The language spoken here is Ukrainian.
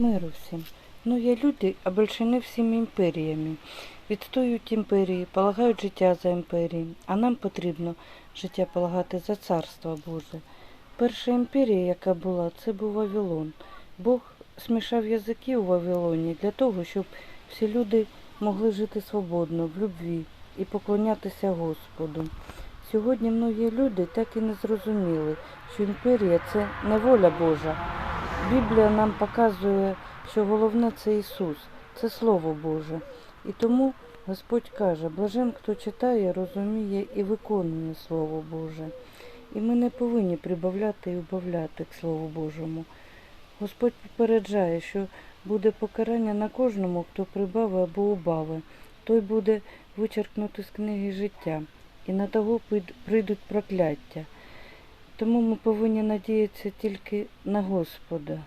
Миру всім. Ну, є люди, обольщені всіми імперіями. Відстоюють імперії, полагають життя за імперії. А нам потрібно життя полагати за царство Боже. Перша імперія, яка була, це був Вавилон. Бог смішав язики у Вавилоні для того, щоб всі люди могли жити свободно, в любві і поклонятися Господу. Сьогодні многі люди так і не зрозуміли, що імперія це не воля Божа. Біблія нам показує, що головне це Ісус, це Слово Боже. І тому Господь каже, блажен, хто читає, розуміє і виконує Слово Боже. І ми не повинні прибавляти і убавляти к Слову Божому. Господь попереджає, що буде покарання на кожному, хто прибавив або убавив. Той буде вичеркнути з книги життя, і на того прийдуть прокляття. Тому ми повинні надіятися тільки на Господа,